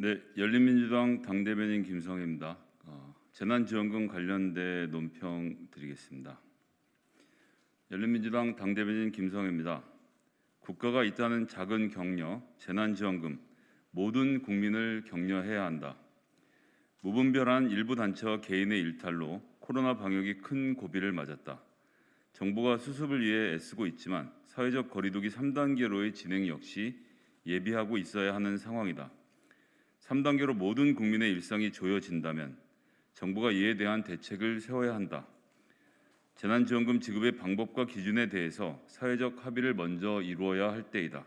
네, 열린민주당 당대변인 김성혜입니다. 어, 재난지원금 관련된 논평 드리겠습니다. 열린민주당 당대변인 김성혜입니다. 국가가 있다는 작은 격려, 재난지원금 모든 국민을 격려해야 한다. 무분별한 일부 단체와 개인의 일탈로 코로나 방역이 큰 고비를 맞았다. 정부가 수습을 위해 애쓰고 있지만 사회적 거리두기 3단계로의 진행 역시 예비하고 있어야 하는 상황이다. 3단계로 모든 국민의 일상이 조여진다면 정부가 이에 대한 대책을 세워야 한다. 재난지원금 지급의 방법과 기준에 대해서 사회적 합의를 먼저 이루어야 할 때이다.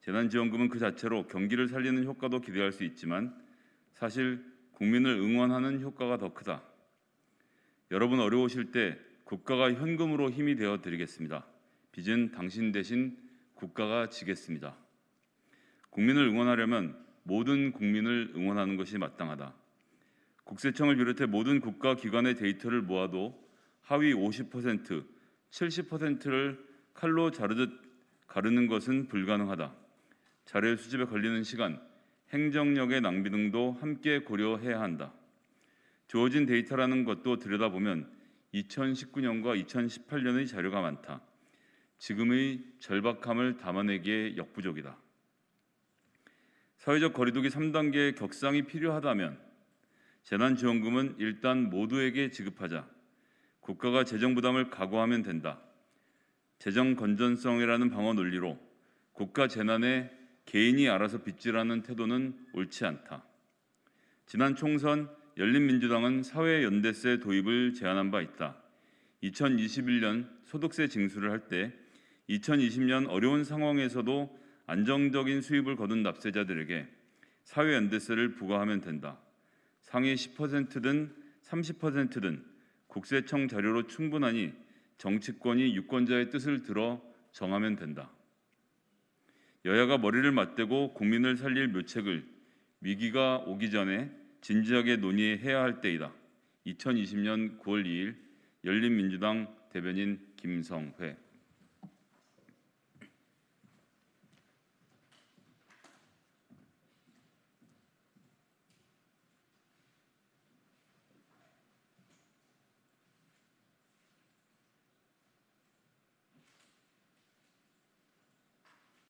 재난지원금은 그 자체로 경기를 살리는 효과도 기대할 수 있지만 사실 국민을 응원하는 효과가 더 크다. 여러분 어려우실 때 국가가 현금으로 힘이 되어 드리겠습니다. 빚은 당신 대신 국가가 지겠습니다. 국민을 응원하려면 모든 국민을 응원하는 것이 마땅하다. 국세청을 비롯해 모든 국가 기관의 데이터를 모아도 하위 50%, 70%를 칼로 자르듯 가르는 것은 불가능하다. 자료 수집에 걸리는 시간, 행정력의 낭비 등도 함께 고려해야 한다. 주어진 데이터라는 것도 들여다보면 2019년과 2018년의 자료가 많다. 지금의 절박함을 담아내기에 역부족이다. 사회적 거리두기 3단계 격상이 필요하다면 재난지원금은 일단 모두에게 지급하자. 국가가 재정 부담을 각오하면 된다. 재정 건전성이라는 방어 논리로 국가 재난에 개인이 알아서 빚지라는 태도는 옳지 않다. 지난 총선 열린민주당은 사회연대세 도입을 제안한 바 있다. 2021년 소득세 징수를 할 때 2020년 어려운 상황에서도 안정적인 수입을 거둔 납세자들에게 사회연대세를 부과하면 된다. 상위 10%든 30%든 국세청 자료로 충분하니 정치권이 유권자의 뜻을 들어 정하면 된다. 여야가 머리를 맞대고 국민을 살릴 묘책을 위기가 오기 전에 진지하게 논의해야 할 때이다. 2020년 9월 2일 열린민주당 대변인 김성회